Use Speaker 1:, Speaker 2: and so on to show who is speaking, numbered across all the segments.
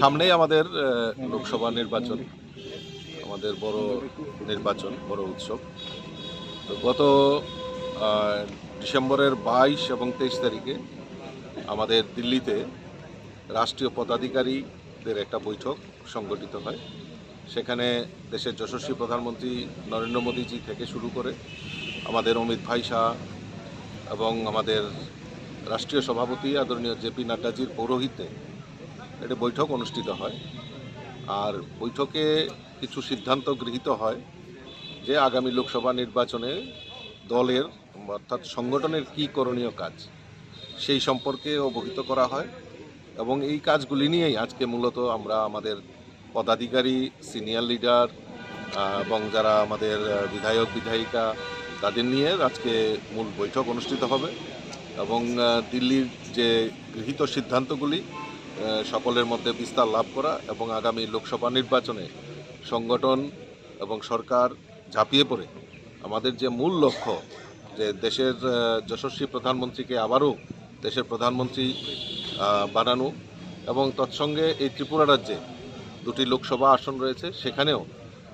Speaker 1: সামনেই আমাদের লোকসভা নির্বাচন, আমাদের বড় নির্বাচন, বড় উৎসব। তো গত ডিসেম্বরের বাইশ এবং তেইশ তারিখে আমাদের দিল্লিতে রাষ্ট্রীয় পদাধিকারীদের একটা বৈঠক সংগঠিত হয়। সেখানে দেশের যশস্বী প্রধানমন্ত্রী নরেন্দ্র মোদীজি থেকে শুরু করে আমাদের অমিত ভাই শাহ এবং আমাদের রাষ্ট্রীয় সভাপতি আদরণীয় জেপি নাড্ডাজির পৌরোহিত্যে একটি বৈঠক অনুষ্ঠিত হয়। আর বৈঠকে কিছু সিদ্ধান্ত গৃহীত হয় যে আগামী লোকসভা নির্বাচনে দলের অর্থাৎ সংগঠনের কী করণীয় কাজ সেই সম্পর্কে অবহিত করা হয় এবং এই কাজগুলি নিয়েই আজকে মূলত আমরা আমাদের পদাধিকারী, সিনিয়র লিডার, এবং যারা আমাদের বিধায়ক, বিধায়িকা, তাদের নিয়ে আজকে মূল বৈঠক অনুষ্ঠিত হবে এবং দিল্লির যে গৃহীত সিদ্ধান্তগুলি সকলের মধ্যে বিস্তার লাভ করা এবং আগামী লোকসভা নির্বাচনে সংগঠন এবং সরকার ঝাঁপিয়ে পড়ে। আমাদের যে মূল লক্ষ্য যে দেশের যশস্বী প্রধানমন্ত্রীকে আবারও দেশের প্রধানমন্ত্রী বানানো এবং তৎসঙ্গে এই ত্রিপুরা রাজ্যে দুটি লোকসভা আসন রয়েছে। সেখানেও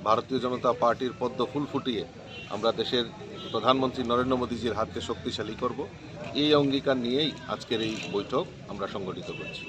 Speaker 1: ভারতীয় জনতা পার্টির পদ্ম ফুল ফুটিয়ে আমরা দেশের প্রধানমন্ত্রী নরেন্দ্র মোদীজির হাতকে শক্তিশালী করব। এই অঙ্গীকার নিয়েই আজকের এই বৈঠক আমরা সংগঠিত করছি।